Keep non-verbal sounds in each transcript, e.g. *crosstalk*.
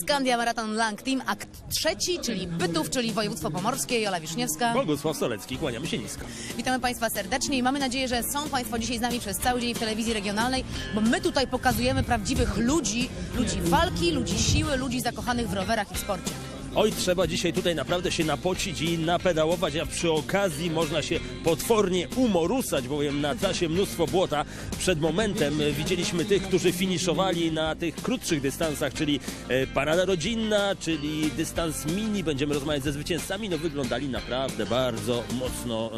Skandia Marathon Lang Team, akt trzeci, czyli Bytów, czyli województwo pomorskie, Jola Wiszniewska. Bogusław Solecki, kłaniamy się nisko. Witamy Państwa serdecznie i mamy nadzieję, że są Państwo dzisiaj z nami przez cały dzień w telewizji regionalnej, bo my tutaj pokazujemy prawdziwych ludzi, ludzi walki, ludzi siły, ludzi zakochanych w rowerach i w sporcie. Oj, trzeba dzisiaj tutaj naprawdę się napocić i napedałować, a przy okazji można się potwornie umorusać, bowiem na trasie mnóstwo błota. Przed momentem e, widzieliśmy tych, którzy finiszowali na tych krótszych dystansach, czyli e, parada rodzinna, czyli dystans mini. Będziemy rozmawiać ze zwycięzcami. No wyglądali naprawdę bardzo mocno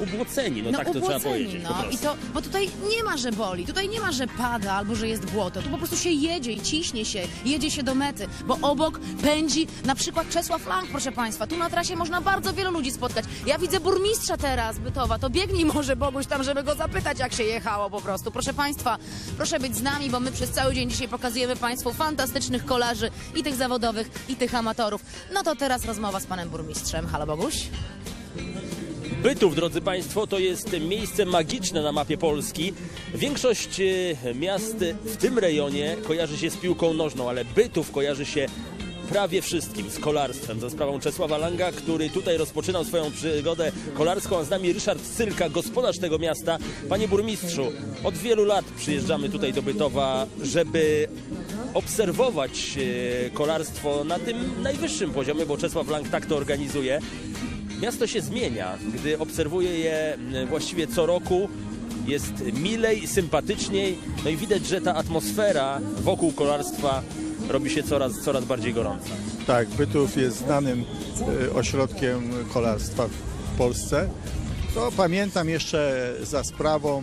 e, ubłoceni, no, tak to trzeba powiedzieć po no. I to, bo tutaj nie ma, że boli, tutaj nie ma, że pada albo że jest błoto. Tu po prostu się jedzie i ciśnie się, jedzie się do mety, bo obok pędzi na przykład Czesław Lang, proszę Państwa. Tu na trasie można bardzo wielu ludzi spotkać. Ja widzę burmistrza teraz Bytowa, to biegnij może Boguś tam, żeby go zapytać, jak się jechało po prostu. Proszę Państwa, proszę być z nami, bo my przez cały dzień dzisiaj pokazujemy Państwu fantastycznych kolarzy i tych zawodowych, i tych amatorów. No to teraz rozmowa z Panem Burmistrzem. Halo Boguś. Bytów, drodzy Państwo, to jest miejsce magiczne na mapie Polski. Większość e, miast w tym rejonie kojarzy się z piłką nożną, ale Bytów kojarzy się prawie wszystkim, z kolarstwem, za sprawą Czesława Langa, który tutaj rozpoczynał swoją przygodę kolarską, a z nami Ryszard Sylka, gospodarz tego miasta. Panie burmistrzu, od wielu lat przyjeżdżamy tutaj do Bytowa, żeby obserwować e, kolarstwo na tym najwyższym poziomie, bo Czesław Lang tak to organizuje. Miasto się zmienia, gdy obserwuję je właściwie co roku. Jest milej, sympatyczniej, no i widać, że ta atmosfera wokół kolarstwa robi się coraz, coraz bardziej gorąca. Tak, Bytów jest znanym e, ośrodkiem kolarstwa w Polsce. To pamiętam jeszcze za sprawą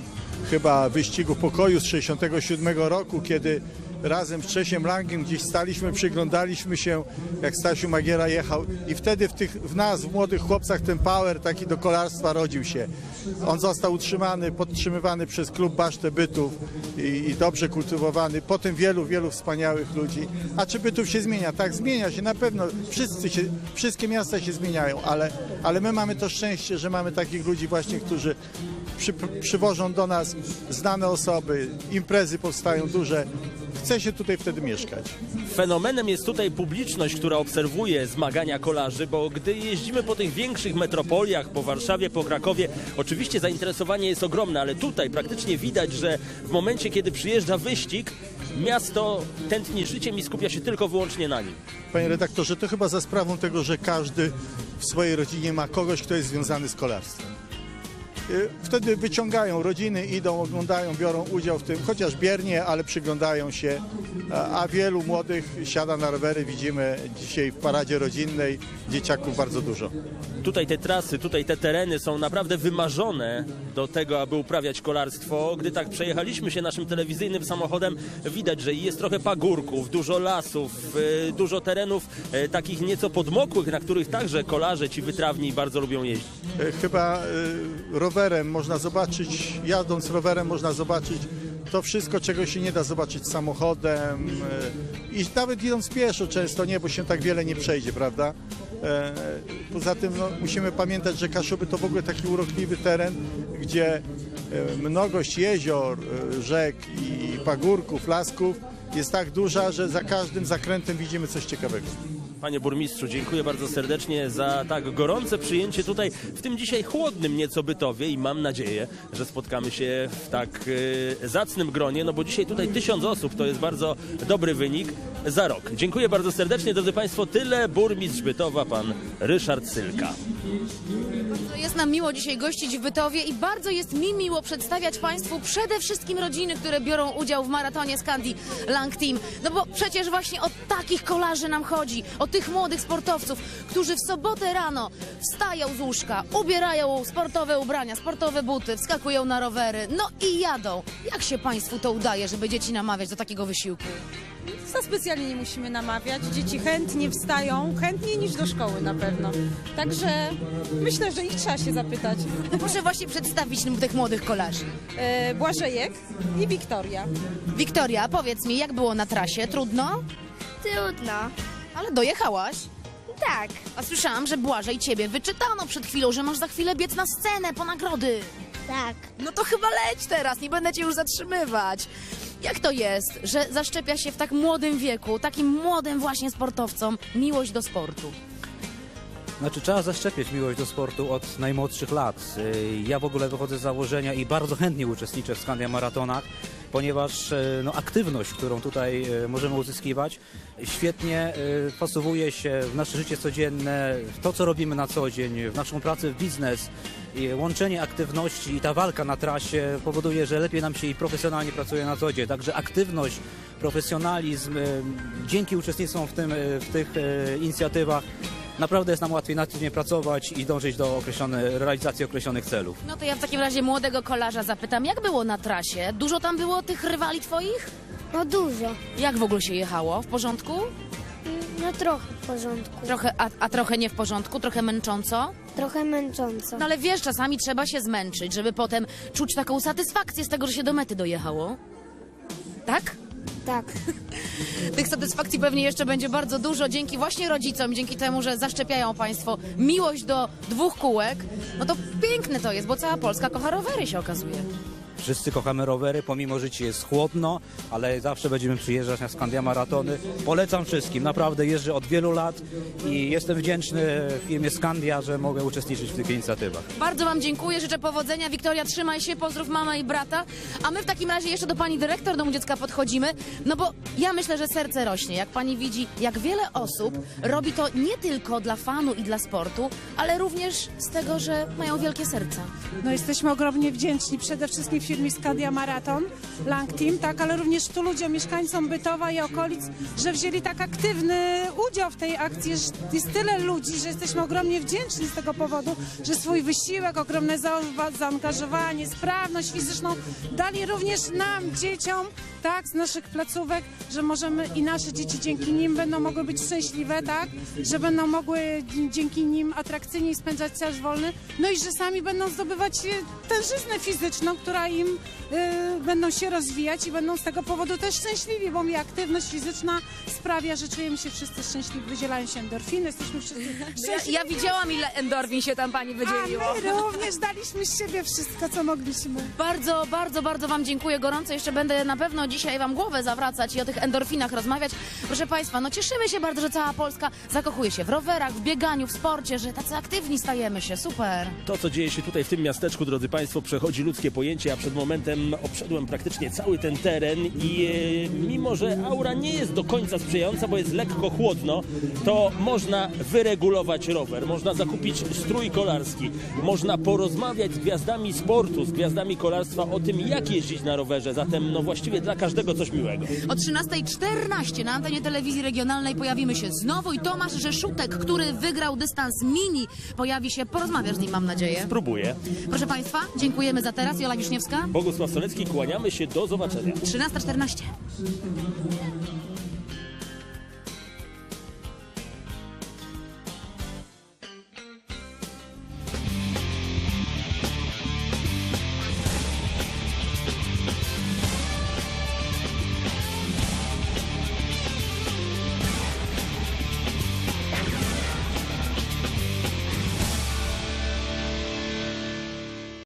chyba wyścigu pokoju z 67 roku, kiedy razem z Czesiem Langiem gdzieś staliśmy, przyglądaliśmy się, jak Stasiu Magiera jechał i wtedy w, tych, w nas, w młodych chłopcach, ten power taki do kolarstwa rodził się. On został utrzymany, podtrzymywany przez klub Basztę Bytów i, i dobrze kultywowany. Potem wielu, wielu wspaniałych ludzi. A czy Bytów się zmienia? Tak, zmienia się na pewno. Wszyscy się, wszystkie miasta się zmieniają, ale, ale my mamy to szczęście, że mamy takich ludzi właśnie, którzy przy, przywożą do nas znane osoby, imprezy powstają duże. Chce się tutaj wtedy mieszkać. Fenomenem jest tutaj publiczność, która obserwuje zmagania kolarzy, bo gdy jeździmy po tych większych metropoliach, po Warszawie, po Krakowie, oczywiście zainteresowanie jest ogromne, ale tutaj praktycznie widać, że w momencie, kiedy przyjeżdża wyścig, miasto tętni życiem i skupia się tylko wyłącznie na nim. Panie redaktorze, to chyba za sprawą tego, że każdy w swojej rodzinie ma kogoś, kto jest związany z kolarstwem. Y, Wtedy wyciągają rodziny, idą, oglądają, biorą udział w tym, chociaż biernie, ale przyglądają się, a, wielu młodych siada na rowery, widzimy dzisiaj w paradzie rodzinnej, dzieciaków bardzo dużo. Tutaj te trasy, tutaj te tereny są naprawdę wymarzone do tego, aby uprawiać kolarstwo. Gdy tak przejechaliśmy się naszym telewizyjnym samochodem, widać, że jest trochę pagórków, dużo lasów, y, dużo terenów y, takich nieco podmokłych, na których także kolarze ci wytrawni bardzo lubią jeździć. Chyba y, rowerem można zobaczyć, jadąc rowerem można zobaczyć to wszystko, czego się nie da zobaczyć samochodem y, i nawet idąc pieszo często nie, bo się tak wiele nie przejdzie, prawda? E, Poza tym no, musimy pamiętać, że Kaszuby to w ogóle taki urokliwy teren, gdzie e, mnogość jezior, e, rzek i pagórków, lasków jest tak duża, że za każdym zakrętem widzimy coś ciekawego. Panie burmistrzu, dziękuję bardzo serdecznie za tak gorące przyjęcie tutaj w tym dzisiaj chłodnym nieco Bytowie i mam nadzieję, że spotkamy się w tak e, zacnym gronie, no bo dzisiaj tutaj tysiąc osób to jest bardzo dobry wynik za rok. Dziękuję bardzo serdecznie, drodzy Państwo, tyle burmistrz Bytowa, pan Ryszard Sylka. Nam miło dzisiaj gościć w Bytowie i bardzo jest mi miło przedstawiać Państwu przede wszystkim rodziny, które biorą udział w maratonie Scandi Lang Team. No bo przecież właśnie o takich kolarzy nam chodzi, o tych młodych sportowców, którzy w sobotę rano wstają z łóżka, ubierają sportowe ubrania, sportowe buty, wskakują na rowery, no i jadą. Jak się Państwu to udaje, żeby dzieci namawiać do takiego wysiłku? Za specjalnie nie musimy namawiać. Dzieci chętnie wstają, chętniej niż do szkoły na pewno. Także myślę, że ich trzeba się zapytać. *laughs* Proszę właśnie przedstawić nam tych młodych kolarzy. E, Błażejek i Wiktoria. Wiktoria, powiedz mi, jak było na trasie? Trudno? Trudno. Ale dojechałaś. Tak. A słyszałam, że Błażej ciebie wyczytano przed chwilą, że masz za chwilę biec na scenę po nagrody. Tak. No to chyba leć teraz, nie będę cię już zatrzymywać. Jak to jest, że zaszczepia się w tak młodym wieku, takim młodym właśnie sportowcom, miłość do sportu? Znaczy trzeba zaszczepiać miłość do sportu od najmłodszych lat. Y, Ja w ogóle wychodzę z założenia i bardzo chętnie uczestniczę w Skandia Maratonach, ponieważ y, no, aktywność, którą tutaj y, możemy uzyskiwać, świetnie y, pasowuje się w nasze życie codzienne, w to co robimy na co dzień, w naszą pracę, w biznes. I łączenie aktywności i ta walka na trasie powoduje, że lepiej nam się i profesjonalnie pracuje na co dzień. Także aktywność, profesjonalizm, dzięki uczestnictwom w, tym, w tych inicjatywach naprawdę jest nam łatwiej na co dzień pracować i dążyć do określone, realizacji określonych celów. No to ja w takim razie młodego kolarza zapytam, jak było na trasie? Dużo tam było tych rywali twoich? No dużo. Jak w ogóle się jechało? W porządku? No trochę w porządku. Trochę, a, a trochę nie w porządku? Trochę męcząco? Trochę męcząco. No ale wiesz, czasami trzeba się zmęczyć, żeby potem czuć taką satysfakcję z tego, że się do mety dojechało. Tak? Tak. *laughs* Tych satysfakcji pewnie jeszcze będzie bardzo dużo dzięki właśnie rodzicom, dzięki temu, że zaszczepiają Państwo miłość do dwóch kółek. No to piękne to jest, bo cała Polska kocha rowery się okazuje. Wszyscy kochamy rowery, pomimo że ci jest chłodno, ale zawsze będziemy przyjeżdżać na Skandia Maratony. Polecam wszystkim, naprawdę jeżdżę od wielu lat i jestem wdzięczny firmie Skandia, że mogę uczestniczyć w tych inicjatywach. Bardzo Wam dziękuję, życzę powodzenia. Wiktoria, trzymaj się, pozdrów mama i brata. A my w takim razie jeszcze do Pani Dyrektor Domu Dziecka podchodzimy, no bo ja myślę, że serce rośnie. Jak Pani widzi, jak wiele osób robi to nie tylko dla fanu i dla sportu, ale również z tego, że mają wielkie serca. No jesteśmy ogromnie wdzięczni przede wszystkim firmie Skadia Maraton, Lang Team, tak, ale również tu ludziom, mieszkańcom Bytowa i okolic, że wzięli tak aktywny udział w tej akcji. Jest tyle ludzi, że jesteśmy ogromnie wdzięczni z tego powodu, że swój wysiłek, ogromne za- zaangażowanie, sprawność fizyczną dali również nam, dzieciom, tak, z naszych placówek, że możemy i nasze dzieci dzięki nim będą mogły być szczęśliwe, tak, że będą mogły dzięki nim atrakcyjniej spędzać czas wolny, no i że sami będą zdobywać e, tężyznę fizyczną, która im e, będą się rozwijać i będą z tego powodu też szczęśliwi, bo mi aktywność fizyczna sprawia, że czujemy się wszyscy szczęśliwi, wydzielają się endorfiny, jesteśmy wszyscy Ja, szczęśliwi. ja widziałam, ile endorfin się tam Pani wydzieliło. A my również daliśmy z siebie wszystko, co mogliśmy. Bardzo, bardzo, bardzo Wam dziękuję gorąco. Jeszcze będę na pewno dzisiaj Wam głowę zawracać i o tych endorfinach rozmawiać. Proszę Państwa, no cieszymy się bardzo, że cała Polska zakochuje się w rowerach, w bieganiu, w sporcie, że tacy aktywni stajemy się. Super. To, co dzieje się tutaj w tym miasteczku, drodzy Państwo, przechodzi ludzkie pojęcie. Ja przed momentem obszedłem praktycznie cały ten teren i e, mimo, że aura nie jest do końca sprzyjająca, bo jest lekko chłodno, to można wyregulować rower, można zakupić strój kolarski, można porozmawiać z gwiazdami sportu, z gwiazdami kolarstwa o tym, jak jeździć na rowerze. Zatem, no właściwie dla każdego coś miłego. O 13.14 na antenie telewizji regionalnej pojawimy się znowu i Tomasz Rzeszutek, który wygrał dystans mini, pojawi się. Porozmawiasz z nim, mam nadzieję. Próbuję. Proszę Państwa, dziękujemy za teraz. Jola Wiszniewska. Bogusław Solecki, kłaniamy się, do zobaczenia. 13.14.